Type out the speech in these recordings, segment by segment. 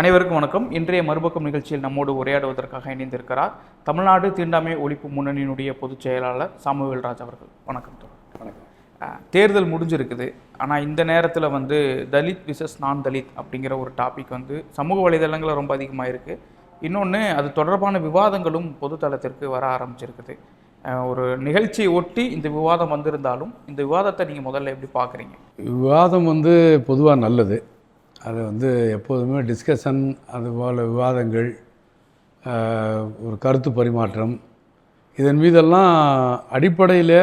அனைவருக்கும் வணக்கம். இன்றைய மறுபக்கம் நிகழ்ச்சியில் நம்மோடு உரையாடுவதற்காக இணைந்திருக்கிறார் தமிழ்நாடு தீண்டாமை ஒழிப்பு முன்னணியினுடைய பொதுச் செயலாளர் சாமுவேல் ராஜ் அவர்கள். வணக்கம். வணக்கம். தேர்தல் முடிஞ்சிருக்குது. ஆனால் இந்த நேரத்தில் வந்து தலித் விசஸ் நான் தலித் அப்படிங்கிற ஒரு டாபிக் வந்து சமூக வலைதளங்களில் ரொம்ப அதிகமாக இருக்குது இன்னொன்று அது தொடர்பான விவாதங்களும் பொதுத்தளத்திற்கு வர ஆரம்பிச்சிருக்குது. ஒரு நிகழ்ச்சியை ஒட்டி இந்த விவாதம் வந்திருந்தாலும் இந்த விவாதத்தை நீங்கள் முதல்ல எப்படி பார்க்குறீங்க விவாதம் வந்து பொதுவாக நல்லது. அது வந்து எப்போதுமே டிஸ்கஷன் அதுபோல் விவாதங்கள் ஒரு கருத்து பரிமாற்றம் இதன் மீதெல்லாம் அடிப்படையில்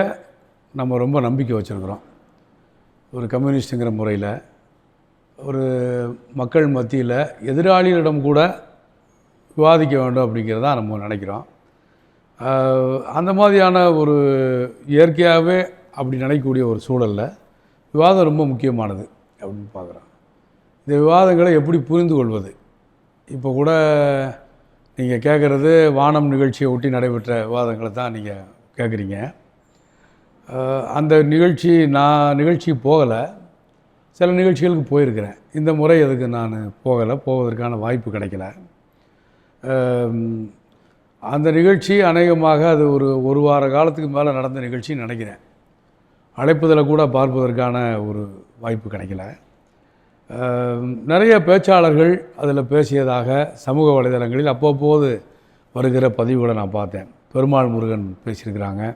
நம்ம ரொம்ப நம்பிக்கை வச்சுருக்குறோம். ஒரு கம்யூனிஸ்ட்டுங்கிற முறையில் ஒரு மக்கள் மத்தியில் எதிராளிகளிடம் கூட விவாதிக்க வேண்டும் அப்படிங்கிறதா நம்ம நினைக்கிறோம். அந்த மாதிரியான ஒரு இயற்கையாகவே அப்படி நினைக்கக்கூடிய ஒரு சூழலில் விவாதம் ரொம்ப முக்கியமானது அப்படின்னு பார்க்குறோம். இந்த விவாதங்களை எப்படி புரிந்து கொள்வது? இப்போ கூட நீங்கள் கேட்குறது வானம் நிகழ்ச்சியை ஒட்டி நடைபெற்ற விவாதங்களை தான் நீங்கள் கேட்குறீங்க அந்த நிகழ்ச்சி நான் நிகழ்ச்சி போகலை. சில நிகழ்ச்சிகளுக்கு போயிருக்கிறேன். இந்த முறை அதுக்கு நான் போகலை. போவதற்கான வாய்ப்பு கிடைக்கல. அந்த நிகழ்ச்சி அநேகமாக அது ஒரு ஒரு வார காலத்துக்கு மேலே நடந்த நிகழ்ச்சின்னு நினைக்கிறேன். அழைப்புதலை கூட பார்ப்பதற்கான ஒரு வாய்ப்பு கிடைக்கல. நிறைய பேச்சாளர்கள் அதில் பேசியதாக சமூக வலைதளங்களில் அப்பப்போது வருகிற பதிவுகளை நான் பார்த்தேன். பெருமாள் முருகன் பேசியிருக்கிறாங்க.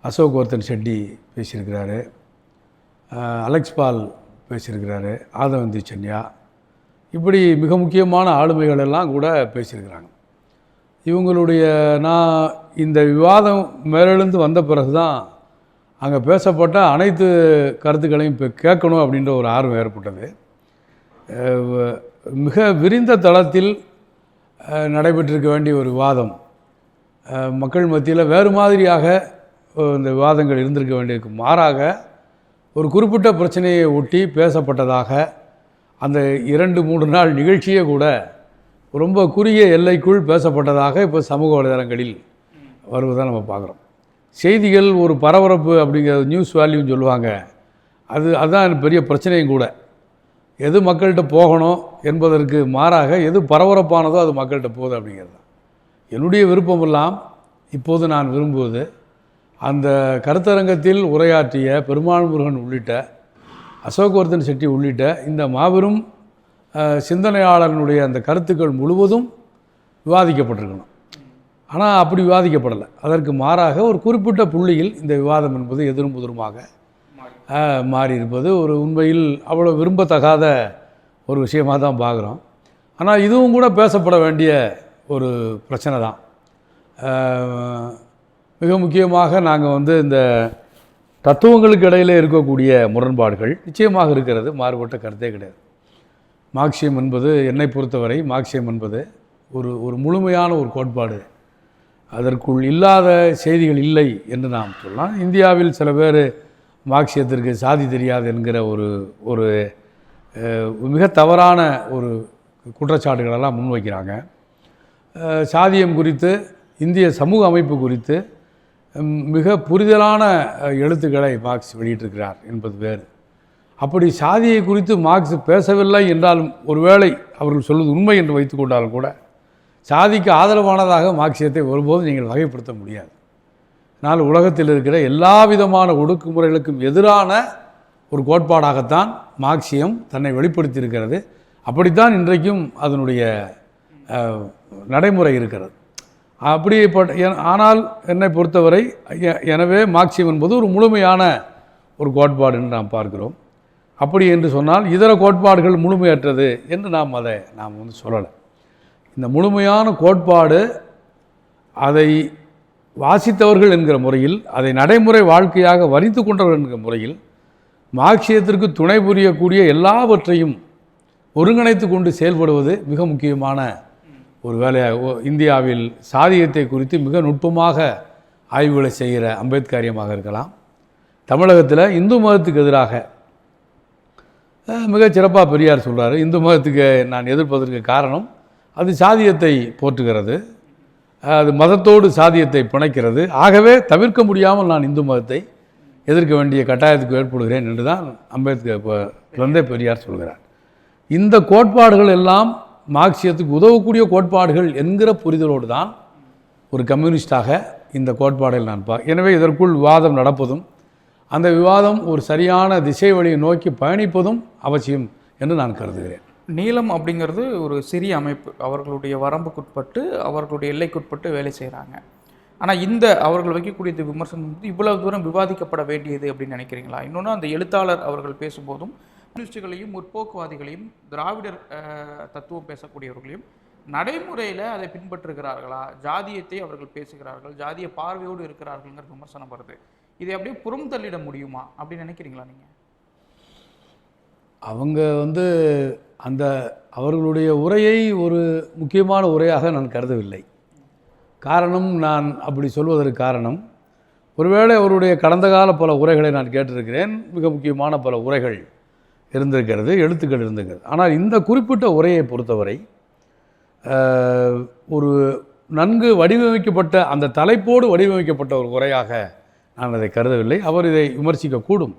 அசோக் வர்த்தன் செட்டி பேசியிருக்கிறாரு. அலெக்ஸ் பால் பேசியிருக்கிறாரு. ஆதவந்தி சென்யா இப்படி மிக முக்கியமான ஆளுமைகள் எல்லாம் கூட பேசியிருக்கிறாங்க. இவங்களுடைய நான் இந்த விவாதம் மேலெழுந்து வந்த பிறகு தான் அங்கே பேசப்பட்ட அனைத்து கருத்துக்களையும் இப்போ கேட்கணும் அப்படின்ற ஒரு ஆர்வம் ஏற்பட்டது. மிக விரிந்த தளத்தில் நடைபெற்றிருக்க வேண்டிய ஒரு விவாதம் மக்கள் மத்தியில் வேறு மாதிரியாக இந்த விவாதங்கள் இருந்திருக்க வேண்டியதுக்கு மாறாக ஒரு குறிப்பிட்ட பிரச்சனையை ஒட்டி பேசப்பட்டதாக அந்த இரண்டு மூன்று நாள் நிகழ்ச்சியே கூட ரொம்ப குறுகிய எல்லைக்குள் பேசப்பட்டதாக இப்போ சமூக வலைதளங்களில் வருவதை நம்ம பார்க்குறோம். செய்திகள் ஒரு பரபரப்பு அப்படிங்கிற நியூஸ் வேல்யூன்னு சொல்லுவாங்க. அது அதுதான் பெரிய பிரச்சனையும் கூட. எது மக்கள்கிட்ட போகணும் என்பதற்கு மாறாக எது பரபரப்பானதோ அது மக்கள்கிட்ட போகுது அப்படிங்கிறது. தான் என்னுடைய விருப்பமெல்லாம் இப்போது நான் விரும்புவது அந்த கருத்தரங்கத்தில் உரையாற்றிய பெருமாள் முருகன் உள்ளிட்ட அசோக்வர்தன் செட்டி உள்ளிட்ட இந்த மாபெரும் சிந்தனையாளர்களுடைய அந்த கருத்துக்கள் முழுவதும் விவாதிக்கப்பட்டிருக்கணும். ஆனால் அப்படி விவாதிக்கப்படலை. அதற்கு மாறாக ஒரு குறிப்பிட்ட புள்ளியில் இந்த விவாதம் என்பது எதிரும் புதிருமாக மாறி இருப்பது ஒரு உண்மையில் அவ்வளோ விரும்பத்தகாத ஒரு விஷயமாக தான் பார்க்குறோம். ஆனால் இதுவும் கூட பேசப்பட வேண்டிய ஒரு பிரச்சனை தான். மிக முக்கியமாக நாங்கள் வந்து இந்த தத்துவங்களுக்கு இடையிலே இருக்கக்கூடிய முரண்பாடுகள் நிச்சயமாக இருக்கிறது மாறுபட்ட கருத்தே கிடையாது. மார்க்சியம் என்பது என்னை பொறுத்தவரை மார்க்சியம் என்பது ஒரு ஒரு முழுமையான ஒரு கோட்பாடு. அதற்குள் இல்லாத செய்திகள் இல்லை என்று நாம் சொல்லலாம். இந்தியாவில் சில பேர் மார்க்சியத்திற்கு சாதி தெரியாது என்கிற ஒரு ஒரு மிக தவறான ஒரு குற்றச்சாட்டுகளெல்லாம் முன்வைக்கிறாங்க. சாதியம் குறித்து இந்திய சமூக அமைப்பு குறித்து மிக புரிதலான எழுத்துக்களை மார்க்ஸ் வெளியிட்டிருக்கிறார் என்பது வேறு. அப்படி சாதியை குறித்து மார்க்ஸ் பேசவில்லை என்றாலும் ஒருவேளை அவர்கள் சொல்வது உண்மை என்று வைத்துக்கொண்டாலும் கூட சாதிக்கு ஆதரவானதாக மார்க்சியத்தை ஒருபோதும் நீங்கள் வகைப்படுத்த முடியாது. ஆனால் உலகத்தில் இருக்கிற எல்லா விதமான ஒடுக்குமுறைகளுக்கும் எதிரான ஒரு கோட்பாடாகத்தான் மார்க்சியம் தன்னை வெளிப்படுத்தியிருக்கிறது. அப்படித்தான் இன்றைக்கும் அதனுடைய நடைமுறை இருக்கிறது. அப்படிப்பட்ட ஆனால் என்னை பொறுத்தவரை எ- எனவே மார்க்சியம் என்பது ஒரு முழுமையான ஒரு கோட்பாடு என்று நாம் பார்க்கிறோம். அப்படி என்று சொன்னால் இதர கோட்பாடுகள் முழுமையற்றது என்று நாம் அதை நாம் வந்து சொல்லலை. இந்த முழுமையான கோட்பாடு அதை வாசித்தவர்கள் என்கிற முறையில் அதை நடைமுறை வாழ்க்கையாக வரித்து கொண்டவர்கள் என்கிற முறையில் மார்க்சியத்திற்கு துணை புரியக்கூடிய எல்லாவற்றையும் ஒருங்கிணைத்து கொண்டு செயல்படுவது மிக முக்கியமான ஒரு வேலையாக இந்தியாவில் சாதியத்தை குறித்து மிக நுட்பமாக ஆய்வுகளை செய்கிற அம்பேத்காரியமாக இருக்கலாம். தமிழகத்தில் இந்து மதத்துக்கு எதிராக மிகச் சிறப்பாக பெரியார் சொல்கிறார் இந்து மதத்துக்கு நான் எதிர்ப்பதற்கு காரணம் அது சாதியத்தை போற்றுகிறது. அது மதத்தோடு சாதியத்தை பிணைக்கிறது. ஆகவே தவிர்க்க முடியாமல் நான் இந்து மதத்தை எதிர்க்க வேண்டிய கட்டாயத்துக்கு ஏற்படுகிறேன் என்று தான் அம்பேத்கர் குழந்தை பெரியார் சொல்கிறார். இந்த கோட்பாடுகள் எல்லாம் மார்க்சியத்துக்கு உதவக்கூடிய கோட்பாடுகள் என்கிற புரிதலோடு தான் ஒரு கம்யூனிஸ்டாக இந்த கோட்பாடுகள் நான் பா எனவே இதற்குள் விவாதம் நடப்பதும் அந்த விவாதம் ஒரு சரியான திசை வழியை நோக்கி பயணிப்பதும் அவசியம் என்று நான் கருதுகிறேன். நீளம் அப்படிங்கிறது ஒரு சிறிய அமைப்பு. அவர்களுடைய வரம்புக்குட்பட்டு அவர்களுடைய எல்லைக்குட்பட்டு வேலை செய்கிறாங்க ஆனால் இந்த அவர்கள் வைக்கக்கூடிய இந்த விமர்சனம் வந்து இவ்வளவு தூரம் விவாதிக்கப்பட வேண்டியது அப்படின்னு நினைக்கிறீங்களா? இன்னொன்று அந்த எழுத்தாளர் அவர்கள் பேசும்போதும் கம்யூனிஸ்டுகளையும் முற்போக்குவாதிகளையும் திராவிடர் தத்துவம் பேசக்கூடியவர்களையும் நடைமுறையில் அதை பின்பற்றுகிறார்களா? ஜாதியத்தை அவர்கள் பேசுகிறார்கள் ஜாதிய பார்வையோடு இருக்கிறார்கள்ங்கிற விமர்சனம் வருது. இதை அப்படியே புறம் தள்ளிட முடியுமா? அப்படின்னு நினைக்கிறீங்களா நீங்கள் அவங்க வந்து அந்த அவர்களுடைய உரையை ஒரு முக்கியமான உரையாக நான் கருதவில்லை. காரணம் நான் அப்படி சொல்வதற்கு காரணம் ஒருவேளை அவருடைய கடந்த கால பல உரைகளை நான் கேட்டிருக்கிறேன் மிக முக்கியமான பல உரைகள் இருந்திருக்கிறது எழுத்துக்கள் இருந்திருக்கிறது. ஆனால் இந்த குறிப்பிட்ட உரையை பொறுத்தவரை ஒரு நன்கு வடிவமைக்கப்பட்ட அந்த தலைப்போடு வடிவமைக்கப்பட்ட ஒரு உரையாக நான் அதை கருதவில்லை. அவர் இதை விமர்சிக்கக்கூடும்.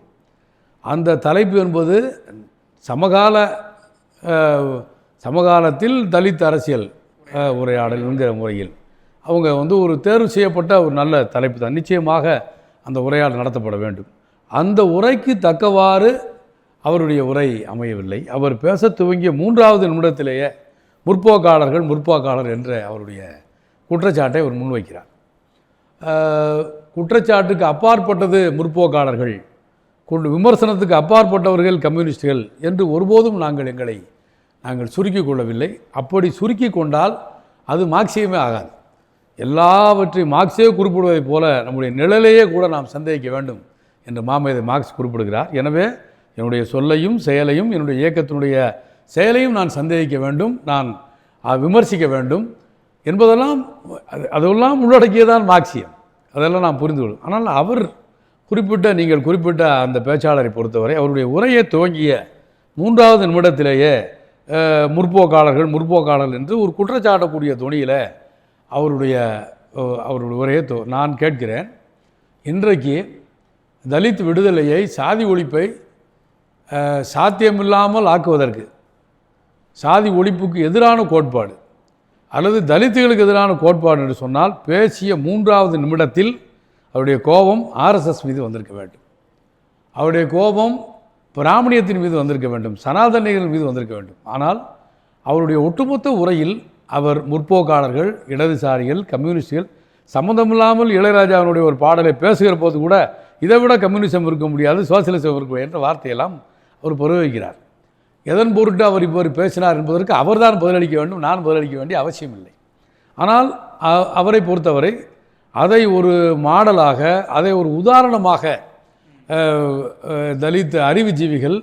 அந்த தலைப்பு என்பது சமகால சமகாலத்தில் தலித் அரசியல் உரையாடல்ங்கிற உரையாடல் என்கிற முறையில். அவங்க வந்து ஒரு தேர்வு செய்யப்பட்ட ஒரு நல்ல தலைப்பு தான். நிச்சயமாக அந்த உரையாடல் நடத்தப்பட வேண்டும். அந்த உரைக்கு தக்கவாறு அவருடைய உரை அமையவில்லை. அவர் பேச துவங்கிய மூன்றாவது நிமிடத்திலேயே முற்போக்காளர்கள் முற்போக்காளர் என்ற அவருடைய குற்றச்சாட்டை அவர் முன்வைக்கிறார். குற்றச்சாட்டுக்கு அப்பாற்பட்டது முற்போக்காளர்கள் கொண்டு விமர்சனத்துக்கு அப்பாற்பட்டவர்கள் கம்யூனிஸ்டுகள் என்று ஒருபோதும் நாங்கள் எங்களை நாங்கள் சுருக்கி கொள்ளவில்லை. அப்படி சுருக்கி கொண்டால் அது மார்க்சியமே ஆகாது. எல்லாவற்றையும் மார்க்ஸே குறிப்பிடுவதைப் போல நம்முடைய நிழலையே கூட நாம் சந்தேகிக்க வேண்டும் என்று மாமேதை மார்க்ஸ் குறிப்பிடுகிறார். எனவே என்னுடைய சொல்லையும் செயலையும் என்னுடைய இயக்கத்தினுடைய செயலையும் நான் சந்தேகிக்க வேண்டும் நான் விமர்சிக்க வேண்டும் என்பதெல்லாம் அது- அதெல்லாம் உள்ளடக்கியதான் மார்க்சியம். அதெல்லாம் நான் புரிந்து கொள்ளும் ஆனால் அவர் குறிப்பிட்ட நீங்கள் குறிப்பிட்ட அந்த பேச்சாளரை பொறுத்தவரை அவருடைய உரையை துவங்கிய மூன்றாவது நிமிடத்திலேயே முற்போக்காளர்கள் முற்போக்காளர்கள் என்று ஒரு குற்றச்சாட்டக்கூடிய துணியில் அவருடைய அவருடைய உரையை நான் கேட்கிறேன். இன்றைக்கு தலித் விடுதலையை சாதி ஒழிப்பை சாத்தியமில்லாமல் ஆக்குவதற்கு சாதி ஒழிப்புக்கு எதிரான கோட்பாடு அல்லது தலித்துகளுக்கு எதிரான கோட்பாடு என்று சொன்னால் பேசிய மூன்றாவது நிமிடத்தில் அவருடைய கோபம் ஆர்எஸ்எஸ் மீது வந்திருக்க வேண்டும். அவருடைய கோபம் பிராமணியத்தின் மீது வந்திருக்க வேண்டும். சனாதனிகள் மீது வந்திருக்க வேண்டும். ஆனால் அவருடைய ஒட்டுமொத்த உரையில் அவர் முற்போக்காளர்கள் இடதுசாரிகள் கம்யூனிஸ்டுகள் சம்மந்தமில்லாமல் இளையராஜாவினுடைய ஒரு பாடலை பேசுகிற போது கூட இதை விட கம்யூனிசம் இருக்க முடியாது சோசியலிசம் இருக்க முடியாது என்ற வார்த்தையெல்லாம் அவர் பிரயோகிக்கிறார். எதன் பொருட்டு அவர் இப்போது பேசினார் என்பதற்கு அவர்தான் பதிலளிக்க வேண்டும் நான் பதிலளிக்க வேண்டிய அவசியம் இல்லை ஆனால் அவரை பொறுத்தவரை அதை ஒரு மாடலாக அதை ஒரு உதாரணமாக தலித் அறிவுஜீவிகள்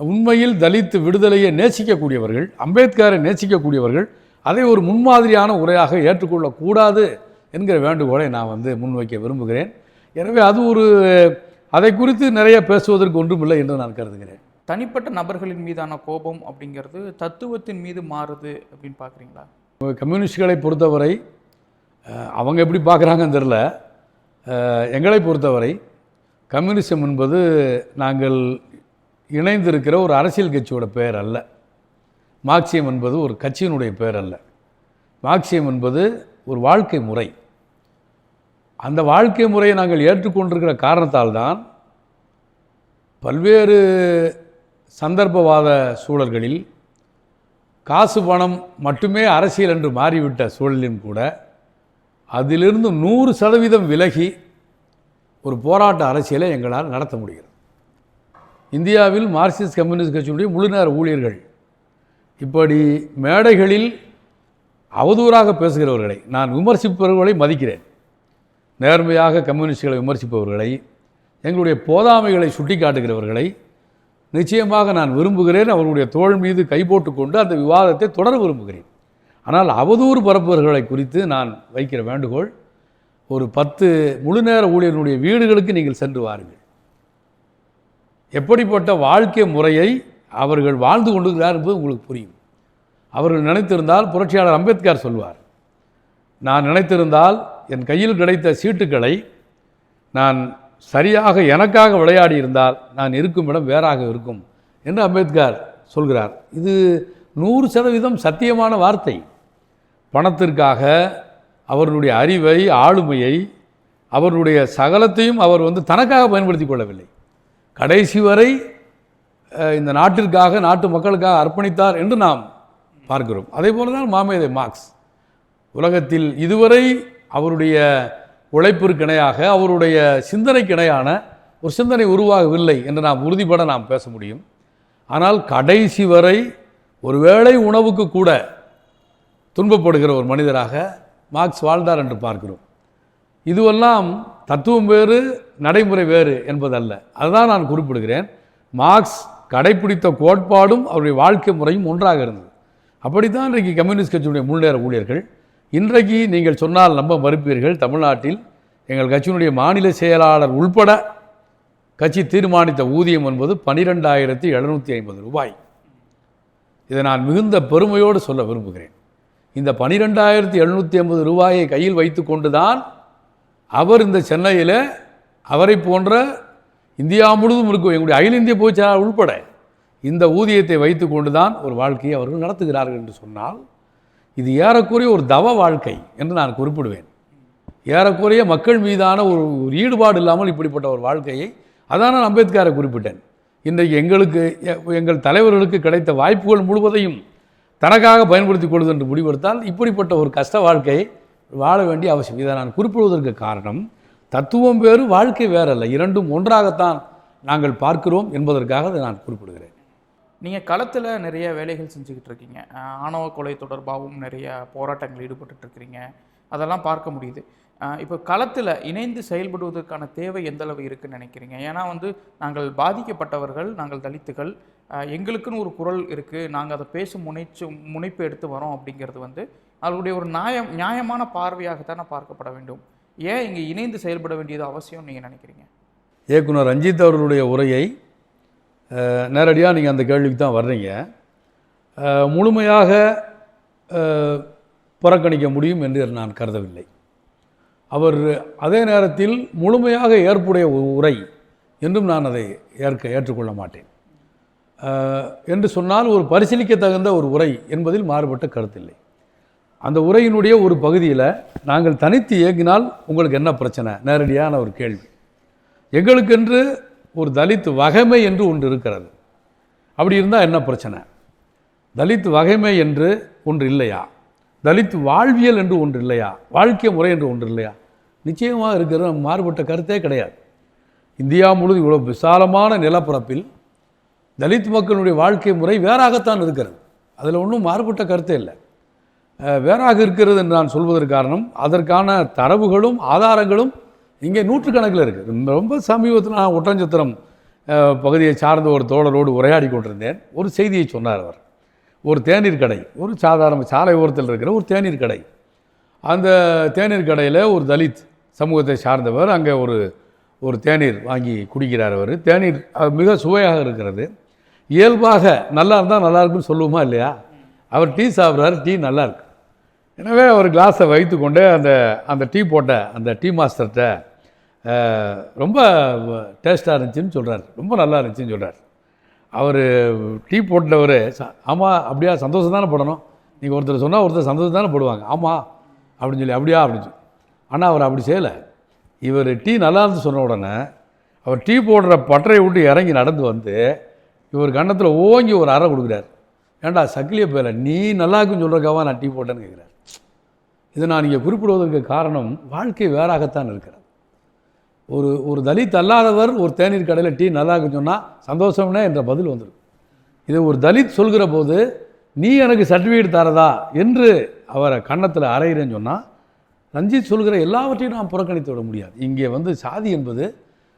உண்மையில் தலித் விடுதலையை நேசிக்கக்கூடியவர்கள் அம்பேத்கரை நேசிக்கக்கூடியவர்கள் அதை ஒரு முன்மாதிரியான உரையாக ஏற்றுக்கொள்ளக்கூடாது என்கிற வேண்டுகோளை நான் வந்து முன்வைக்க விரும்புகிறேன். எனவே அது ஒரு அதை குறித்து நிறைய பேசுவதற்கு ஒன்றுமில்லை என்று நான் கருதுகிறேன். தனிப்பட்ட நபர்களின் மீதான கோபம் அப்படிங்கிறது தத்துவத்தின் மீது மாறுது அப்படின்னு பார்க்குறீங்களா? கம்யூனிஸ்டுகளை பொறுத்தவரை அவங்க எப்படி பார்க்குறாங்கன்னு தெரில எங்களை பொறுத்தவரை கம்யூனிசம் என்பது நாங்கள் இணைந்திருக்கிற ஒரு அரசியல் கட்சியோட பெயர் அல்ல. மார்க்சியம் என்பது ஒரு கட்சியினுடைய பெயர் அல்ல. மார்க்சியம் என்பது ஒரு வாழ்க்கை முறை. அந்த வாழ்க்கை முறையை நாங்கள் ஏற்றுக்கொண்டிருக்கிற காரணத்தால் தான் பல்வேறு சந்தர்ப்பவாத சூழல்களில் காசு பணம் மட்டுமே அரசியல் என்று மாறிவிட்ட சூழலிலும் கூட அதிலிருந்து நூறு சதவீதம் விலகி ஒரு போராட்ட அரசியலை எங்களால் நடத்த முடிகிறது. இந்தியாவில் மார்க்சிஸ்ட் கம்யூனிஸ்ட் கட்சியினுடைய முழுநேர ஊழியர்கள் இப்படி மேடைகளில் அவதூறாக பேசுகிறவர்களை நான் விமர்சிப்பவர்களை மதிக்கிறேன். நேர்மையாக கம்யூனிஸ்டுகளை விமர்சிப்பவர்களை எங்களுடைய போதாமைகளை சுட்டிக்காட்டுகிறவர்களை நிச்சயமாக நான் விரும்புகிறேன். அவர்களுடைய தோள் மீது கை போட்டுக்கொண்டு அந்த விவாதத்தை தொடர விரும்புகிறேன். ஆனால் அவதூறு பரப்புவர்களை குறித்து நான் வைக்கிற வேண்டுகோள் ஒரு பத்து முழுநேர ஊழியர்களுடைய வீடுகளுக்கு நீங்கள் சென்று வாருங்கள். எப்படிப்பட்ட வாழ்க்கை முறையை அவர்கள் வாழ்ந்து கொண்டிருக்கிறார் என்பது உங்களுக்கு புரியும். அவர்கள் நினைத்திருந்தால் புரட்சியாளர் அம்பேத்கர் சொல்வார் நான் நினைத்திருந்தால் என் கையில் கிடைத்த சீட்டுகளை நான் சரியாக எனக்காக விளையாடி இருந்தால் நான் இருக்கும் இடம் வேறாக இருக்கும் என்று அம்பேத்கர் சொல்கிறார். இது நூறு சதவீதம் சத்தியமான வார்த்தை. பணத்திற்காக அவர்களுடைய அறிவை ஆளுமையை அவர்களுடைய சகலத்தையும் அவர் வந்து தனக்காக பயன்படுத்தி கொள்ளவில்லை. கடைசி வரை இந்த நாட்டிற்காக நாட்டு மக்களுக்காக அர்ப்பணித்தார் என்று நாம் பார்க்கிறோம். அதே போல தான் மாமேதை மார்க்ஸ். உலகத்தில் இதுவரை அவருடைய உழைப்பிற்கிணையாக அவருடைய சிந்தனைக்கிணையான ஒரு சிந்தனை உருவாகவில்லை என்று நாம் உறுதிபட நாம் பேச முடியும். ஆனால் கடைசி வரை ஒருவேளை உணவுக்கு கூட துன்பப்படுகிற ஒரு மனிதராக மார்க்ஸ் வாழ்ந்தார் என்று பார்க்கிறோம். இதுவெல்லாம் தத்துவம் வேறு நடைமுறை வேறு என்பதல்ல. அதுதான் நான் குறிப்பிடுகிறேன். மார்க்ஸ் கடைப்பிடித்த கோட்பாடும் அவருடைய வாழ்க்கை முறையும் ஒன்றாக இருந்தது. அப்படித்தான் இன்றைக்கு கம்யூனிஸ்ட் கட்சியினுடைய முன்னேற ஊழியர்கள் இன்றைக்கு நீங்கள் சொன்னால் நம்ப மறுப்பீர்கள் தமிழ்நாட்டில் எங்கள் கட்சியினுடைய மாநில செயலாளர் உள்பட கட்சி தீர்மானித்த ஊதியம் என்பது பனிரெண்டாயிரத்தி எழுநூற்றி ஐம்பது ரூபாய். இதை நான் மிகுந்த பெருமையோடு சொல்ல விரும்புகிறேன். இந்த பனிரெண்டாயிரத்தி எழுநூற்றி ஐம்பது ரூபாயை கையில் வைத்து கொண்டுதான் அவர் இந்த சென்னையில் அவரை போன்ற இந்தியா முழுவதும் இருக்கும். எங்களுடைய அகில இந்திய பொதுச்செயலாளர் உள்பட இந்த ஊதியத்தை வைத்து கொண்டுதான் ஒரு வாழ்க்கையை அவர்கள் நடத்துகிறார்கள் என்று சொன்னால் இது ஏறக்குறைய ஒரு தவ வாழ்க்கை என்று நான் குறிப்பிடுவேன். ஏறக்குறைய மக்கள் மீதான ஒரு ஒரு ஈடுபாடு இல்லாமல் இப்படிப்பட்ட ஒரு வாழ்க்கையை அதான் நான் அம்பேத்கரை குறிப்பிட்டேன். இன்றைக்கு எங்களுக்கு எங்கள் தலைவர்களுக்கு கிடைத்த வாய்ப்புகள் முழுவதையும் தனக்காக பயன்படுத்திக் கொள்வது என்று முடிவெடுத்தால் இப்படிப்பட்ட ஒரு கஷ்ட வாழ்க்கையை வாழ வேண்டிய அவசியம். இதை நான் குறிப்பிடுவதற்கு காரணம் தத்துவம் வேறு வாழ்க்கை வேறல்ல. இரண்டும் ஒன்றாகத்தான் நாங்கள் பார்க்கிறோம் என்பதற்காக அதை நான் குறிப்பிடுகிறேன். நீங்கள் களத்தில் நிறைய வேலைகள் செஞ்சுக்கிட்டு இருக்கீங்க. ஆணவ கொலை தொடர்பாகவும் நிறைய போராட்டங்கள் ஈடுபட்டு இருக்கிறீங்க. அதெல்லாம் பார்க்க முடியுது. இப்போ களத்தில் இணைந்து செயல்படுவதற்கான தேவை எந்த அளவு இருக்குன்னு நினைக்கிறீங்க? ஏன்னா வந்து நாங்கள் பாதிக்கப்பட்டவர்கள் நாங்கள் தலித்துகள். எங்களுக்குன்னு ஒரு குரல் இருக்குது நாங்கள் அதை பேசும் முனைச்சு முனைப்பு எடுத்து வரோம் அப்படிங்கிறது வந்து அவர்களுடைய ஒரு நியாயம் நியாயமான பார்வையாகத்தானே பார்க்கப்பட வேண்டும். ஏன் இங்கே இணைந்து செயல்பட வேண்டியது அவசியம் நீங்கள் நினைக்கிறீங்க? இயக்குனர் ரஞ்சித் அவர்களுடைய உரையை நேரடியாக நீங்கள் அந்த கேள்விக்கு தான் வர்றீங்க. முழுமையாக புறக்கணிக்க முடியும் என்று நான் கருதவில்லை. அவர் அதே நேரத்தில் முழுமையாக ஏற்புடைய ஒரு உரை என்றும் நான் அதை ஏற்க ஏற்றுக்கொள்ள மாட்டேன். என்று சொன்னால் ஒரு பரிசீலிக்க தகுந்த ஒரு உரை என்பதில் மாறுபட்ட கருத்தில்லை. அந்த உரையினுடைய ஒரு பகுதியில் நாங்கள் தனித்து இயங்கினால் உங்களுக்கு என்ன பிரச்சனை? நேரடியான ஒரு கேள்வி. எங்களுக்கென்று ஒரு தலித் வகைமை என்று ஒன்று இருக்கிறது. அப்படி இருந்தால் என்ன பிரச்சனை? தலித் வகைமை என்று ஒன்று இல்லையா? தலித் வாழ்வியல் என்று ஒன்று இல்லையா? வாழ்க்கை முறை என்று ஒன்று இல்லையா? நிச்சயமாக இருக்கிற மாறுபட்ட கருத்தே கிடையாது. இந்தியா முழுவதும் இவ்வளோ விசாலமான நிலப்பரப்பில் தலித் மக்களுடைய வாழ்க்கை முறை வேறாகத்தான் இருக்கிறது. அதில் ஒன்றும் மாறுபட்ட கருத்தே இல்லை. வேறாக இருக்கிறது என்று நான் சொல்வதற்கு காரணம் அதற்கான தரவுகளும் ஆதாரங்களும் இங்கே நூற்றுக்கணக்கில் இருக்குது. ரொம்ப சமீபத்தில் நான் ஒட்டஞ்சத்திரம் பகுதியை சார்ந்த ஒரு தோழரோடு உரையாடி கொண்டிருந்தேன். ஒரு செய்தியை சொன்னார் அவர். ஒரு தேநீர் கடை ஒரு சாதாரண சாலை ஓரத்தில் இருக்கிற ஒரு தேநீர் கடை. அந்த தேநீர் கடையில் ஒரு தலித் சமூகத்தை சார்ந்தவர். அங்கே ஒரு ஒரு தேநீர் வாங்கி குடிக்கிறார் அவர். தேநீர் அது மிக சுவையாக இருக்கிறது. இயல்பாக நல்லா இருந்தால் நல்லா இருக்குன்னு சொல்லுவோமா இல்லையா? அவர் டீ சாப்பிட்றாரு டீ நல்லா இருக்கு. எனவே அவர் கிளாஸை வைத்து கொண்டு அந்த அந்த டீ போட்ட அந்த டீ மாஸ்டர்கிட்ட ரொம்ப டேஸ்ட்டாக இருந்துச்சுன்னு சொல்கிறார் ரொம்ப நல்லா இருந்துச்சுன்னு சொல்கிறார் அவர் டீ போட்டவர் ஆமாம் அப்படியா சந்தோஷம் தானே படணும். நீங்கள் ஒருத்தர் சொன்னால் ஒருத்தர் சந்தோஷம் தானே போடுவாங்க. ஆமாம் அப்படின்னு சொல்லி அப்படியா அப்படின்னு சொல்லி. ஆனால் அவர் அப்படி செய்யலை. இவர் டீ நல்லா இருந்து சொன்ன உடனே அவர் டீ போடுற பட்டறையை விட்டு இறங்கி நடந்து வந்து இவர் கன்னத்தில் ஓங்கி ஒரு அறை கொடுக்குறாரு. ஏன்டா சக்கிலிய பேல நீ நல்லா இருக்குன்னு சொல்கிறக்காவா நான் டீ போட்டேன்னு கேட்குறாரு இதை நான் இங்கே குறிப்பிடுவதற்கு காரணம் வாழ்க்கை வேறாகத்தான் இருக்கிறது. ஒரு ஒரு தலித் அல்லாதவர் ஒரு தேநீர் கடையில் டீ நல்லா இருக்குன்னு சொன்னால் சந்தோஷம்னே என்ற பதில் வந்துடும். இது ஒரு தலித் சொல்கிற போது நீ எனக்கு சர்டிஃபிகேட் தரதா என்று அவரை கன்னத்தில் அறையிறேன்னு சொன்னால் ரஞ்சித் சொல்கிற எல்லாவற்றையும் நாம் புறக்கணித்து விட முடியாது. இங்கே வந்து சாதி என்பது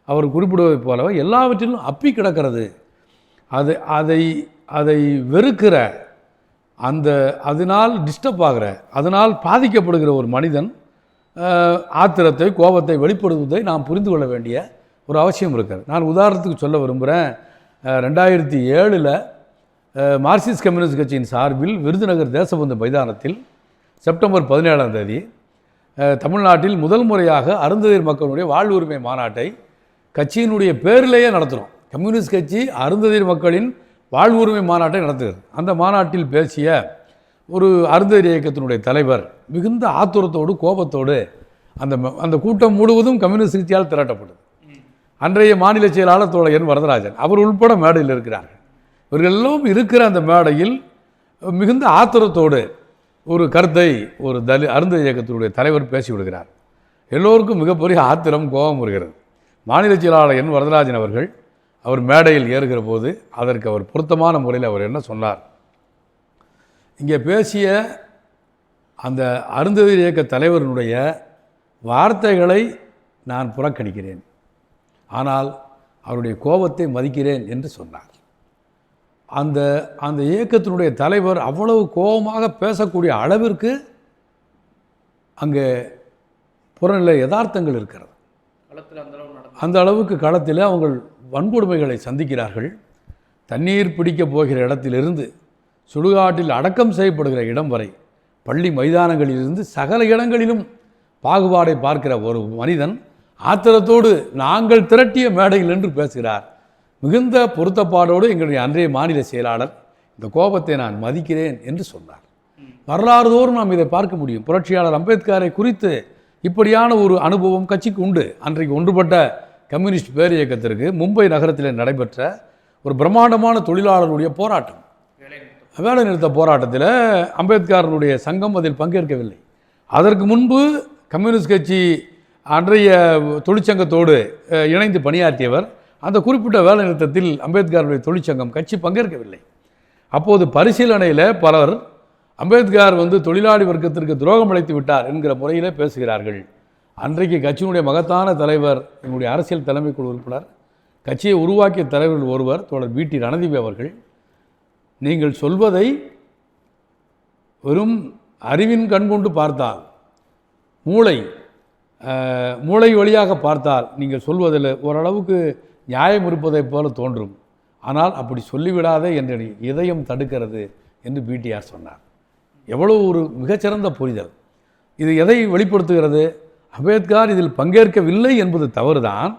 அவர் குறிப்பிடுவதை போலவே எல்லாவற்றிலும் அப்பி கிடக்கிறது. அது அதை அதை வெறுக்கிற அந்த அதனால் டிஸ்டர்ப் ஆகிற அதனால் பாதிக்கப்படுகிற ஒரு மனிதன் ஆத்திரத்தை கோபத்தை வெளிப்படுத்துவதை நாம் புரிந்து கொள்ள வேண்டிய ஒரு அவசியம் இருக்கிறது. நான் உதாரணத்துக்கு சொல்ல விரும்புகிறேன். ரெண்டாயிரத்தி ஏழில் மார்க்சிஸ்ட் கம்யூனிஸ்ட் கட்சியின் சார்பில் விருதுநகர் தேசபந்து மைதானத்தில் செப்டம்பர் பதினேழாம் தேதி தமிழ்நாட்டில் முதல் முறையாக அருந்ததிர் மக்களுடைய வாழ்வுரிமை மாநாட்டை கட்சியினுடைய பேரிலேயே நடத்துகிறோம் கம்யூனிஸ்ட் கட்சி அருந்ததிர் மக்களின் வாழ்வுரிமை மாநாட்டை நடத்துகிறது. அந்த மாநாட்டில் பேசிய ஒரு அருந்ததிர் இயக்கத்தினுடைய தலைவர் மிகுந்த ஆத்துரத்தோடு கோபத்தோடு அந்த அந்த கூட்டம் முழுவதும் கம்யூனிஸ்ட் கட்சியால் திரட்டப்படுது அன்றைய மாநில செயலாளர் தோழர் என் வரதராஜன் அவர் உள்பட மேடையில் இருக்கிறார்கள். இவர்கள் எல்லாம் இருக்கிற அந்த மேடையில் மிகுந்த ஆத்திரத்தோடு ஒரு கருத்தை ஒரு தலி அருந்ததி இயக்கத்தினுடைய தலைவர் பேசிவிடுகிறார். எல்லோருக்கும் மிகப்பெரிய ஆத்திரம் கோபம் வருகிறது. மாநில செயலாளர் என். வரதராஜன் அவர்கள் அவர் மேடையில் ஏறுகிற போது அதற்கு அவர் பொருத்தமான முறையில் அவர் என்ன சொன்னார்? இங்கே பேசிய அந்த அருந்ததி இயக்க தலைவரினுடைய வார்த்தைகளை நான் புறக்கணிக்கிறேன். ஆனால் அவருடைய கோபத்தை மதிக்கிறேன் என்று சொன்னார். அந்த அந்த இயக்கத்தினுடைய தலைவர் அவ்வளவு கோபமாக பேசக்கூடிய அளவிற்கு அங்கே புறநிலை யதார்த்தங்கள் இருக்கிறது. அந்த அளவுக்கு களத்தில் அவங்க வன்கொடுமைகளை சந்திக்கிறார்கள். தண்ணீர் பிடிக்கப் போகிற இடத்திலிருந்து சுடுகாட்டில் அடக்கம் செய்யப்படுகிற இடம் வரை பள்ளி மைதானங்களிலிருந்து சகல இடங்களிலும் பாகுபாடை பார்க்கிற ஒரு மனிதன் ஆத்திரத்தோடு நாங்கள் திரட்டிய மேடையில் என்று பேசுகிறார். மிகுந்த பொருத்தப்பாடோடு எங்களுடைய அன்றைய மாநில செயலாளர் இந்த கோபத்தை நான் மதிக்கிறேன் என்று சொன்னார். வரலாறு தோறும் நாம் இதை பார்க்க முடியும். புரட்சியாளர் அம்பேத்கரை குறித்து இப்படியான ஒரு அனுபவம் கட்சிக்கு உண்டு. அன்றைக்கு ஒன்றுபட்ட கம்யூனிஸ்ட் பேர் இயக்கத்திற்கு மும்பை நகரத்தில் நடைபெற்ற ஒரு பிரம்மாண்டமான தொழிலாளர்களுடைய போராட்டம். வேலை நிறுத்த போராட்டத்தில் அம்பேத்கரனுடைய சங்கம் அதில் பங்கேற்கவில்லை. அதற்கு முன்பு கம்யூனிஸ்ட் கட்சி அன்றைய தொழிற்சங்கத்தோடு இணைந்து பணியாற்றியவர் அந்த குறிப்பிட்ட வேலை நிறுத்தத்தில் அம்பேத்கருடைய தொழிற்சங்கம் கட்சி பங்கேற்கவில்லை. அப்போது பரிசீலனையில் பலர் அம்பேத்கர் வந்து தொழிலாளி வர்க்கத்திற்கு துரோகம் அழைத்து விட்டார் என்கிற முறையிலே பேசுகிறார்கள். அன்றைக்கு கட்சியினுடைய மகத்தான தலைவர் எங்களுடைய அரசியல் தலைமைக்குழு உறுப்பினர் கட்சியை உருவாக்கிய தலைவர்கள் ஒருவர் தொடர் பிடி ரணதீப் அவர்கள் நீங்கள் சொல்வதை வெறும் அறிவின் கண்கொண்டு பார்த்தால் மூளை மூளை வழியாக பார்த்தால் நீங்கள் சொல்வதில் ஓரளவுக்கு நியாயம் இருப்பதைப் போல தோன்றும். ஆனால் அப்படி சொல்லிவிடாதே என்ற இதயம் தடுக்கிறது என்று பிடிஆர் சொன்னார். எவ்வளோ ஒரு மிகச்சிறந்த புரிதல். இது எதை வெளிப்படுத்துகிறது? அம்பேத்கர் இதில் பங்கேற்கவில்லை என்பது தவறுதான்.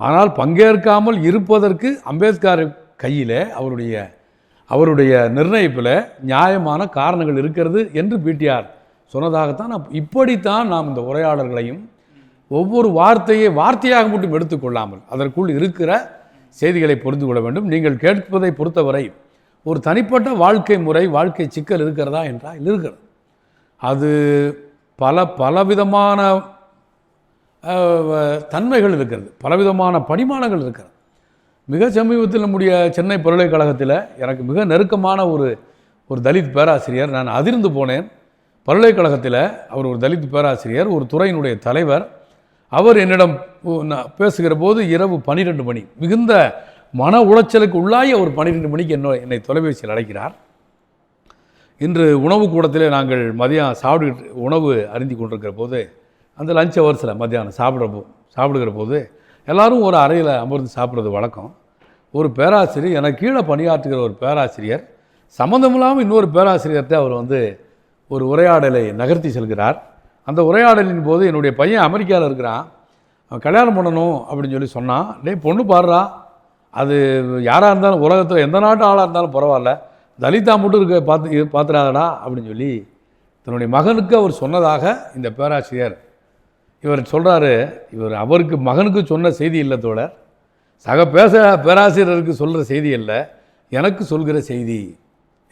ஆனால் பங்கேற்காமல் இருப்பதற்கு அம்பேத்கர் கையிலே அவருடைய அவருடைய நிர்ணயிப்பில் நியாயமான காரணங்கள் இருக்கிறது என்று பிடிஆர் சொன்னதாகத்தான் இப்படித்தான் நாம் இந்த உரையாடல்களையும் ஒவ்வொரு வார்த்தையை வார்த்தையாக மட்டும் எடுத்துக்கொள்ளாமல் அதற்குள் இருக்கிற செய்திகளை புரிந்து கொள்ள வேண்டும். நீங்கள் கேட்பதை பொறுத்தவரை ஒரு தனிப்பட்ட வாழ்க்கை முறை வாழ்க்கை சிக்கல் இருக்கிறதா என்றால் இருக்கிறது. அது பல பலவிதமான தன்மைகள் இருக்கிறது. பலவிதமான படிமானங்கள் இருக்கிறது. மிக சமீபத்தில் நம்முடைய சென்னை பல்கலைக்கழகத்தில் எனக்கு மிக நெருக்கமான ஒரு ஒரு தலித் பேராசிரியர் நான் அதிர்ந்து போனேன். பல்கலைக்கழகத்தில் அவர் ஒரு தலித் பேராசிரியர் ஒரு துறையினுடைய தலைவர். அவர் என்னிடம் நான் பேசுகிற போது இரவு பன்னிரெண்டு மணி. மிகுந்த மன உளைச்சலுக்கு உள்ளாகி அவர் பன்னிரெண்டு மணிக்கு என்ன என்னை தொலைபேசியில் அழைக்கிறார். இன்று உணவு கூடத்திலே நாங்கள் மதியம் சாப்பிட்டு உணவு அருந்தி கொண்டிருக்கிற போது அந்த லஞ்ச் ஹவர்ஸில் மத்தியானம் சாப்பிட்ற போ சாப்பிடுகிற போது எல்லோரும் ஒரு அறையில் அமர்ந்து சாப்பிட்றது வழக்கம். ஒரு பேராசிரியர் எனக்கு கீழே பணியாற்றுகிற ஒரு பேராசிரியர் சம்மந்தமில்லாமல் இன்னொரு பேராசிரியர்கிட்ட அவர் வந்து ஒரு உரையாடலை நகர்த்தி செல்கிறார். அந்த உரையாடலின் போது என்னுடைய பையன் அமெரிக்காவில் இருக்கிறான். அவன் கல்யாணம் பண்ணணும் அப்படின்னு சொல்லி சொன்னான். டேய் பொண்ணு பாடுறா அது யாராக இருந்தாலும் உலகத்தில் எந்த நாட்டு ஆளாக இருந்தாலும் பரவாயில்ல. தலிதா மட்டும் இருக்க பார்த்து பார்த்துடாதடா அப்படின்னு சொல்லி தன்னுடைய மகனுக்கு அவர் சொன்னதாக இந்த பேராசிரியர் இவர் சொல்கிறாரு இவர் அவருக்கு மகனுக்கு சொன்ன செய்தி இல்லை தோழர். சக பேச பேராசிரியருக்கு சொல்கிற செய்தி இல்லை. எனக்கு சொல்கிற செய்தி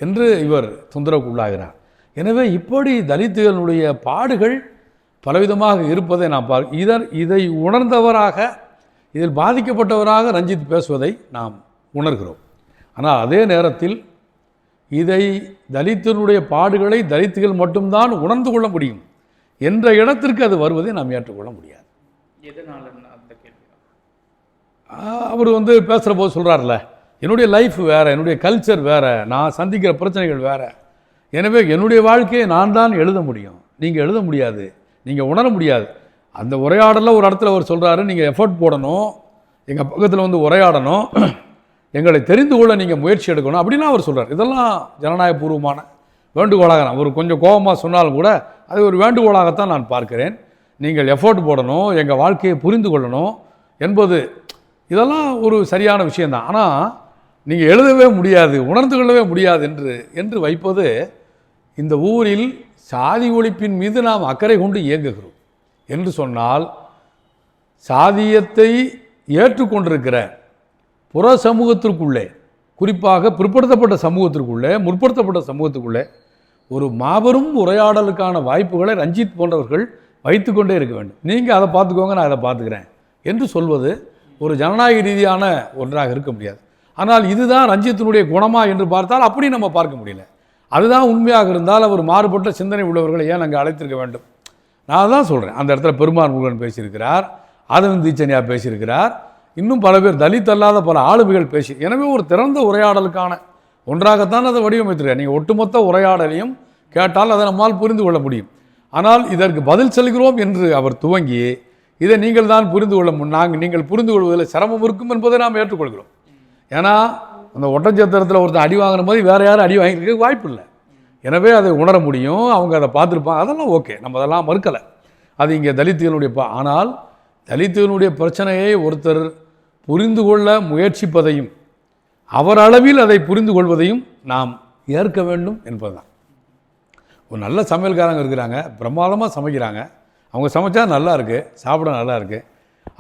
என்று இவர் தொந்தரவுக்குள்ளாகிறார் எனவே இப்படி தலித்துகளுடைய பாடுகள் பலவிதமாக இருப்பதை நாம் பார் இதர் இதை உணர்ந்தவராக இதில் பாதிக்கப்பட்டவராக ரஞ்சித் பேசுவதை நாம் உணர்கிறோம். ஆனால் அதே நேரத்தில் இதை தலித்தினுடைய பாடுகளை தலித்துகள் மட்டும்தான் உணர்ந்து கொள்ள முடியும் என்ற இடத்திற்கு அது வருவதை நாம் ஏற்றுக்கொள்ள முடியாது. அவர் வந்து பேசுகிற போது சொல்கிறார்ல என்னுடைய லைஃப் வேறு என்னுடைய கல்ச்சர் வேறு நான் சந்திக்கிற பிரச்சனைகள் வேறு எனவே என்னுடைய வாழ்க்கையை நான் தான் எழுத முடியும். நீங்கள் எழுத முடியாது. நீங்கள் உணர முடியாது. அந்த உரையாடலில் ஒரு இடத்துல அவர் சொல்கிறாரு நீங்கள் எஃபர்ட் போடணும். எங்கள் பக்கத்தில் வந்து உரையாடணும். எங்களை தெரிந்து கொள்ள நீங்கள் முயற்சி எடுக்கணும். அப்படின்னு அவர் சொல்கிறார் இதெல்லாம் ஜனநாயகபூர்வமான வேண்டுகோளாக நான் ஒரு கொஞ்சம் கோபமாக சொன்னாலும் கூட அது ஒரு வேண்டுகோளாகத்தான் நான் பார்க்கிறேன். நீங்கள் எஃபோர்ட் போடணும். எங்கள் வாழ்க்கையை புரிந்து கொள்ளணும் என்பது இதெல்லாம் ஒரு சரியான விஷயந்தான் ஆனால் நீங்கள் எழுதவே முடியாது உணர்ந்து கொள்ளவே முடியாது என்று என்று வைப்பது இந்த ஊரில் சாதி ஒழிப்பின் மீது நாம் அக்கறை கொண்டு இயங்குகிறோம் என்று சொன்னால் சாதியத்தை ஏற்றுக்கொண்டிருக்கிற புற சமூகத்திற்குள்ளே குறிப்பாக பிற்படுத்தப்பட்ட சமூகத்திற்குள்ளே முற்படுத்தப்பட்ட சமூகத்துக்குள்ளே ஒரு மாபெரும் உரையாடலுக்கான வாய்ப்புகளை ரஞ்சித் போன்றவர்கள் வைத்துக்கொண்டே இருக்க வேண்டும். நீங்கள் அதை பார்த்துக்கோங்க நான் அதை பார்த்துக்கிறேன் என்று சொல்வது ஒரு ஜனநாயக ரீதியான ஒன்றாக இருக்க முடியாது. ஆனால் இதுதான் ரஞ்சித்தினுடைய குணமா என்று பார்த்தால் அப்படி நம்ம பார்க்க முடியல. அதுதான் உண்மையாக இருந்தால் அவர் மாறுபட்ட சிந்தனை உள்ளவர்களை ஏன் அங்கே அழைத்திருக்க வேண்டும்? நான் தான் சொல்கிறேன் அந்த இடத்துல பெருமான் முருகன் பேசியிருக்கிறார் ஆதவன் தீச்சனியா பேசியிருக்கிறார் இன்னும் பல பேர் தலித் அல்லாத பல ஆளுமைகள் பேசி எனவே ஒரு திறந்த உரையாடலுக்கான ஒன்றாகத்தான் அதை வடிவமைத்திருக்கார் நீங்கள் ஒட்டுமொத்த உரையாடலையும் கேட்டால் அதை நம்மால் புரிந்து கொள்ள முடியும். ஆனால் இதற்கு பதில் செல்கிறோம் என்று அவர் துவங்கி இதை நீங்கள் தான் புரிந்து கொள்ள முன் நாங்கள் நீங்கள் புரிந்து கொள்வதில் சிரமம் இருக்கும் என்பதை நாம் ஏற்றுக்கொள்கிறோம். ஏன்னா அந்த ஒட்டஞ்சத்திரத்தில் ஒருத்தன் அடி வாங்கின போது வேறு யாரும் அடி வாங்கிக்கிறதுக்கு வாய்ப்பு இல்லை எனவே அதை உணர முடியும் அவங்க அதை பார்த்துருப்பாங்க. அதெல்லாம் ஓகே நம்ம அதெல்லாம் மறுக்கலை. அது இங்கே தலித்துகளுடைய பா ஆனால் தலித்துகளுடைய பிரச்சனையை ஒருத்தர் புரிந்து கொள்ள முயற்சிப்பதையும் அவர் அளவில் அதை புரிந்து கொள்வதையும் நாம் ஏற்க வேண்டும் என்பதுதான் ஒரு நல்ல சமையல்காரங்க இருக்கிறாங்க பிரமாதமாக சமைக்கிறாங்க. அவங்க சமைச்சா நல்லா இருக்குது சாப்பிட நல்லா இருக்குது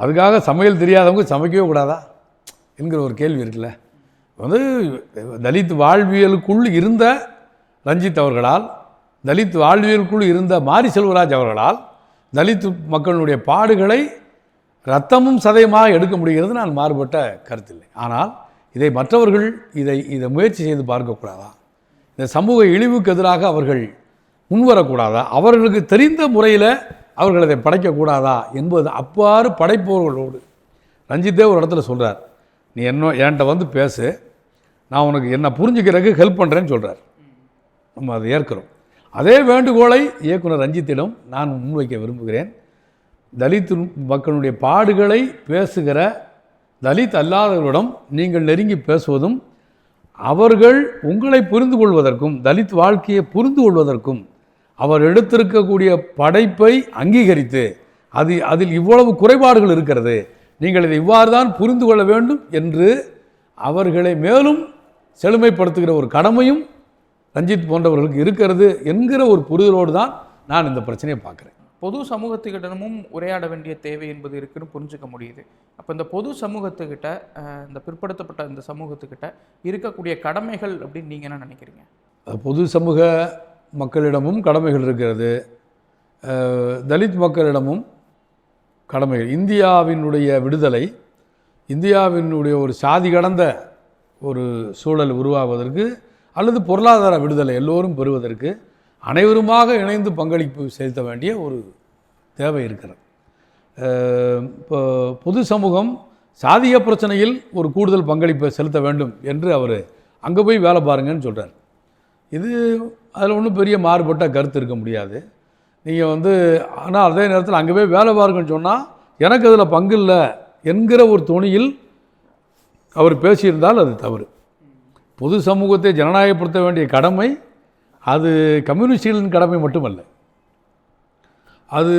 அதுக்காக சமையல் தெரியாதவங்க சமைக்கவே கூடாதா? என்கிற ஒரு கேள்வி இருக்குல்ல. வந்து தலித் வாழ்வியலுக்குள் இருந்த ரஞ்சித் அவர்களால் தலித் வாழ்வியலுக்குள் இருந்த மாரி செல்வராஜ் அவர்களால் தலித் மக்களுடைய பாடுகளை ரத்தமும் சதயமாக எடுக்க முடிகிறது நான் மாறுபட்ட கருத்தில்லை. ஆனால் இதை மற்றவர்கள் இதை இதை முயற்சி செய்து பார்க்கக்கூடாதா? இந்த சமூக இழிவுக்கு எதிராக அவர்கள் முன்வரக்கூடாதா? அவர்களுக்கு தெரிந்த முறையில் அவர்கள் அதை படைக்கக்கூடாதா? என்பது அவ்வாறு படைப்பவர்களோடு ரஞ்சித்தே ஒரு இடத்துல சொல்கிறார் நீ என்ன என்கிட்ட வந்து பேசு. நான் உனக்கு என்ன புரிஞ்சுக்கிறதுக்கு ஹெல்ப் பண்ணுறேன்னு சொல்கிறார் நம்ம அதை ஏற்கிறோம். அதே வேண்டுகோளை இயக்குனர் ரஞ்சித்திடம் நான் முன்வைக்க விரும்புகிறேன். தலித் மக்களுடைய பாடுகளை பேசுகிற தலித் அல்லாதவர்களிடம் நீங்கள் நெருங்கி பேசுவதும் அவர்கள் உங்களை புரிந்து கொள்வதற்கும் தலித் வாழ்க்கையை புரிந்து கொள்வதற்கும் அவர் எடுத்திருக்கக்கூடிய படைப்பை அங்கீகரித்து அது அதில் இவ்வளவு குறைபாடுகள் இருக்கிறது நீங்கள் இதை இவ்வாறு தான் புரிந்து கொள்ள வேண்டும் என்று அவர்களை மேலும் செழுமைப்படுத்துகிற ஒரு கடமையும் ரஞ்சித் போன்றவர்களுக்கு இருக்கிறது என்கிற ஒரு புரிதலோடு தான் நான் இந்த பிரச்சனையை பார்க்குறேன். பொது சமூகத்துக்கிட்டமும் உரையாட வேண்டிய தேவை என்பது இருக்குன்னு புரிஞ்சுக்க முடியுது. அப்போ இந்த பொது சமூகத்துக்கிட்ட இந்த பிற்படுத்தப்பட்ட இந்த சமூகத்துக்கிட்ட இருக்கக்கூடிய கடமைகள் அப்படின்னு நீங்கள் என்ன நினைக்கிறீங்க? பொது சமூக மக்களிடமும் கடமைகள் இருக்கிறது. தலித் மக்களிடமும் கடமைகள். இந்தியாவினுடைய விடுதலை இந்தியாவினுடைய ஒரு சாதி கடந்த ஒரு சூழல் உருவாவதற்கு அல்லது பொருளாதார விடுதலை எல்லோரும் பெறுவதற்கு அனைவருமாக இணைந்து பங்களிப்பு செலுத்த வேண்டிய ஒரு தேவை இருக்கிறது. இப்போ பொது சமூகம் சாதிய பிரச்சனையில் ஒரு கூடுதல் பங்களிப்பை செலுத்த வேண்டும் என்று அவர் அங்கே போய் வேலை பாருங்கன்னு சொல்கிறார் இது அதில் ஒன்றும் பெரிய மாறுபட்ட கருத்து இருக்க முடியாது. நீங்கள் வந்து ஆனால் அதே நேரத்தில் அங்கே போய் வேலை பாருங்கன்னு சொன்னால் எனக்கு அதில் பங்கு இல்லை என்கிற ஒரு துணியில் அவர் பேசியிருந்தால் அது தவறு. பொது சமூகத்தை ஜனநாயகப்படுத்த வேண்டிய கடமை அது கம்யூனிஸ்டுகளின் கடமை மட்டுமல்ல. அது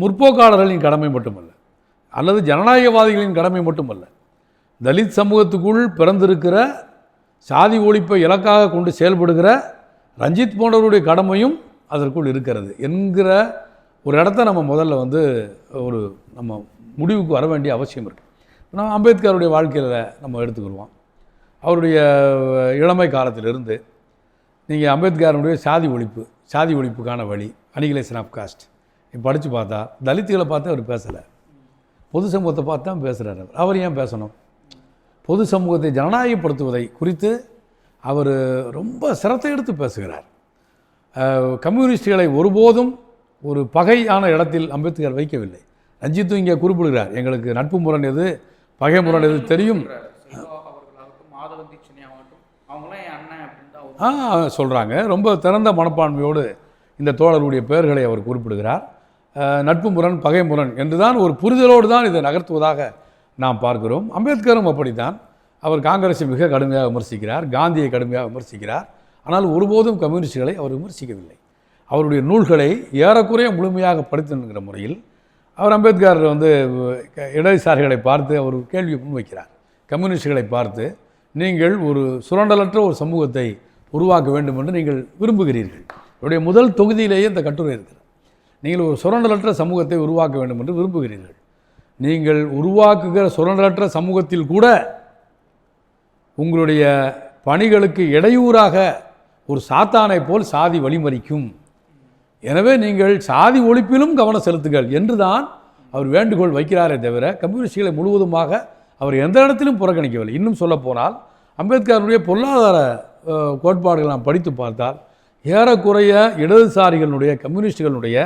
முற்போக்காளர்களின் கடமை மட்டுமல்ல. அல்லது ஜனநாயகவாதிகளின் கடமை மட்டுமல்ல. தலித் சமூகத்துக்குள் பிறந்திருக்கிற சாதி ஒழிப்பை இலக்காக கொண்டு செயல்படுகிற ரஞ்சித் போன்றவருடைய கடமையும் அதற்குள் இருக்கிறது என்கிற ஒரு இடத்த நம்ம முதல்ல வந்து ஒரு நம்ம முடிவுக்கு வர வேண்டிய அவசியம் இருக்குது நம்ம அம்பேத்கருடைய வாழ்க்கையில் நம்ம எடுத்துக்கிடுவோம் அவருடைய இளமை காலத்திலிருந்து நீங்கள் அம்பேத்கருடைய சாதி ஒழிப்பு சாதி ஒழிப்புக்கான வழி அனிகிலேஷன் ஆஃப் காஸ்ட் இப்போ படித்து பார்த்தா தலித்துகளை பார்த்து அவர் பேசலை. பொது சமூகத்தை பார்த்து தான் பேசுகிறார் அவர். அவர் ஏன் பேசணும்? பொது சமூகத்தை ஜனநாயகப்படுத்துவதை குறித்து அவர் ரொம்ப சிரத்தை எடுத்து பேசுகிறார். கம்யூனிஸ்டுகளை ஒருபோதும் ஒரு பகையான இடத்தில் அம்பேத்கர் வைக்கவில்லை. ரஞ்சித்தும் இங்கே குறிப்பிடுகிறார் எங்களுக்கு நட்பு முரண் எது? பகை முரண் எது தெரியும்? தான் ஆ சொல்கிறாங்க ரொம்ப திறந்த மனப்பான்மையோடு இந்த தோழருடைய பெயர்களை அவர் குறிப்பிடுகிறார். நட்பு முரண் பகை முரண் என்றுதான் ஒரு புரிதலோடு தான் இதை நகர்த்துவதாக நாம் பார்க்கிறோம். அம்பேத்கரும் அப்படித்தான். அவர் காங்கிரஸை மிக கடுமையாக விமர்சிக்கிறார் காந்தியை கடுமையாக விமர்சிக்கிறார். ஆனால் ஒருபோதும் கம்யூனிஸ்டுகளை அவர் விமர்சிக்கவில்லை. அவருடைய நூல்களை ஏறக்குறைய முழுமையாக படித்துங்கிற முறையில் அவர் அம்பேத்கர் வந்து க- இடதுசாரிகளை பார்த்து அவர் கேள்வி முன்வைக்கிறார். கம்யூனிஸ்டுகளை பார்த்து நீங்கள் ஒரு சுரண்டலற்ற ஒரு சமூகத்தை உருவாக்க வேண்டும் என்று நீங்கள் விரும்புகிறீர்கள். என்னுடைய முதல் தொகுதியிலேயே இந்த கட்டுரை இருக்கிறது. நீங்கள் ஒரு சுரண்டலற்ற சமூகத்தை உருவாக்க வேண்டும் என்று விரும்புகிறீர்கள். நீங்கள் உருவாக்குகிற சுரண்டலற்ற சமூகத்தில் கூட உங்களுடைய பணிகளுக்கு இடையூறாக ஒரு சாத்தானை போல் சாதி வழிமறிக்கும். எனவே நீங்கள் சாதி ஒழிப்பிலும் கவனம் செலுத்துங்கள் என்று தான் அவர் வேண்டுகோள் வைக்கிறாரே தவிர கம்யூனிஸ்டுகளை முழுவதுமாக அவர் எந்த இடத்திலும் புறக்கணிக்கவில்லை. இன்னும் சொல்லப்போனால் அம்பேத்கருடைய பொருளாதார கோட்பாடுகள் நாம் படித்து பார்த்தால் ஏறக்குறைய இடதுசாரிகளுடைய கம்யூனிஸ்டுகளுடைய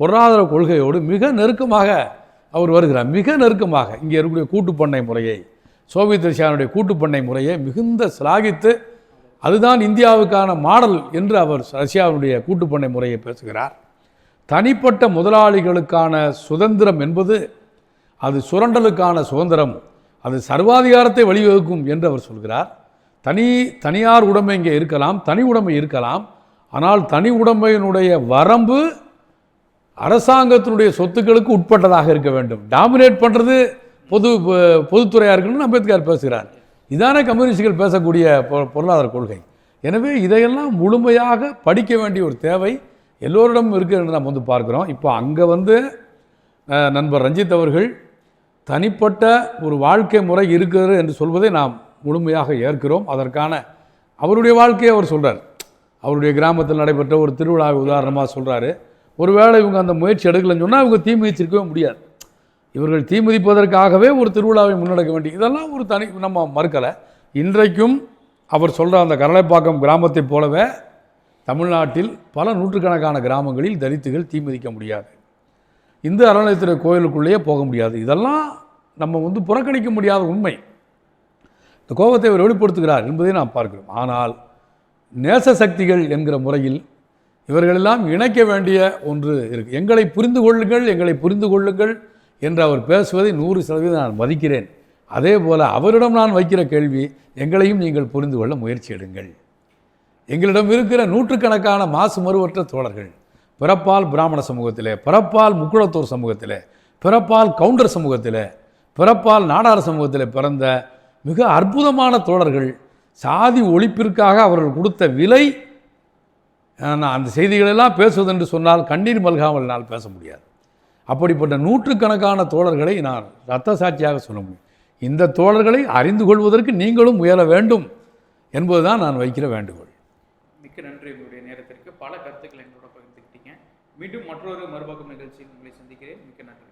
பொருளாதார கொள்கையோடு மிக நெருக்கமாக அவர் வருகிறார். மிக நெருக்கமாக இங்கே இருக்கக்கூடிய கூட்டுப்பண்ணை முறையை சோவியத் ரஷ்யாவுடைய கூட்டுப்பண்ணை முறையை மிகுந்த சிலாகித்து அதுதான் இந்தியாவுக்கான மாடல் என்று அவர் ரஷ்யாவினுடைய கூட்டுப்பண்ணை முறையை பேசுகிறார். தனிப்பட்ட முதலாளிகளுக்கான சுதந்திரம் என்பது அது சுரண்டலுக்கான சுதந்திரம் அது சர்வாதிகாரத்தை வழிவகுக்கும் என்று அவர் சொல்கிறார். தனி தனியார் உடைமை இங்கே இருக்கலாம் தனி உடைமை இருக்கலாம் ஆனால் தனி உடைமையினுடைய வரம்பு அரசாங்கத்தினுடைய சொத்துக்களுக்கு உட்பட்டதாக இருக்க வேண்டும். டாமினேட் பண்ணுறது பொது பொதுத்துறையாக இருக்கணும்னு அம்பேத்கர் பேசுகிறார். இதானே கம்யூனிஸ்டுகள் பேசக்கூடிய பொ- பொருளாதார கொள்கை. எனவே இதையெல்லாம் முழுமையாக படிக்க வேண்டிய ஒரு தேவை எல்லோரிடமும் இருக்குது என்று நாம் வந்து பார்க்குறோம். இப்போ அங்கே வந்து நண்பர் ரஞ்சித் அவர்கள் தனிப்பட்ட ஒரு வாழ்க்கை முறை இருக்கிறது என்று சொல்வதை நாம் முழுமையாக ஏற்கிறோம். அதற்கான அவருடைய வாழ்க்கையை அவர் சொல்கிறார் அவருடைய கிராமத்தில் நடைபெற்ற ஒரு திருவிழாவை உதாரணமாக சொல்கிறாரு ஒருவேளை இவங்க அந்த முயற்சி எடுக்கலைன்னு சொன்னால் இவங்க தீ மிதிச்சிருக்கவே முடியாது. இவர்கள் தீமதிப்பதற்காகவே ஒரு திருவிழாவை முன்னெடுக்க வேண்டி இதெல்லாம் ஒரு தனி நம்ம மறுக்கலை. இன்றைக்கும் அவர் சொல்கிற அந்த கரளைப்பாக்கம் கிராமத்தைப் போலவே தமிழ்நாட்டில் பல நூற்றுக்கணக்கான கிராமங்களில் தலித்துகள் தீமதிக்க முடியாது. இந்து அறநிலையத்துறை கோயிலுக்குள்ளேயே போக முடியாது. இதெல்லாம் நம்ம வந்து புறக்கணிக்க முடியாத உண்மை. இந்த கோபத்தை அவர் வெளிப்படுத்துகிறார் என்பதை நாம் பார்க்கிறோம். ஆனால் நேச சக்திகள் என்கிற முறையில் இவர்களெல்லாம் இணைக்க வேண்டிய ஒன்று இருக்குது எங்களை புரிந்து கொள்ளுங்கள் எங்களை புரிந்து கொள்ளுங்கள் என்று அவர் பேசுவதை நூறு சதவீதம் நான் மதிக்கிறேன். அதே போல் அவரிடம் நான் வைக்கிற கேள்வி எங்களையும் நீங்கள் புரிந்து கொள்ள முயற்சி எடுங்கள். எங்களிடம் இருக்கிற நூற்றுக்கணக்கான மாசு மறுவற்ற தோழர்கள் பிறப்பால் பிராமண சமூகத்தில் பிறப்பால் முக்குளத்தூர் சமூகத்தில் பிறப்பால் கவுண்டர் சமூகத்தில் பிறப்பால் நாடார் சமூகத்தில் பிறந்த மிக அற்புதமான தோழர்கள் சாதி ஒழிப்பிற்காக அவர்கள் கொடுத்த விலை நான் அந்த செய்திகளெல்லாம் பேசுவதென்று சொன்னால் கண்ணீர் மல்காமல் என்னால் பேச முடியாது. அப்படிப்பட்ட நூற்றுக்கணக்கான தோழர்களை நான் ரத்த சாட்சியாக சொல்ல முடியும். இந்த தோழர்களை அறிந்து கொள்வதற்கு நீங்களும் முயல வேண்டும் என்பதுதான் நான் வைக்கிற வேண்டுகோள். மிக்க நன்றி உங்களுடைய நேரத்திற்கு. பல கருத்துக்களை எங்களோட பகிர்ந்துக்கிட்டீங்க மீண்டும் மற்றொரு மறுபக்கம் நிகழ்ச்சியில் உங்களை சந்திக்கிறேன். மிக்க நன்றி.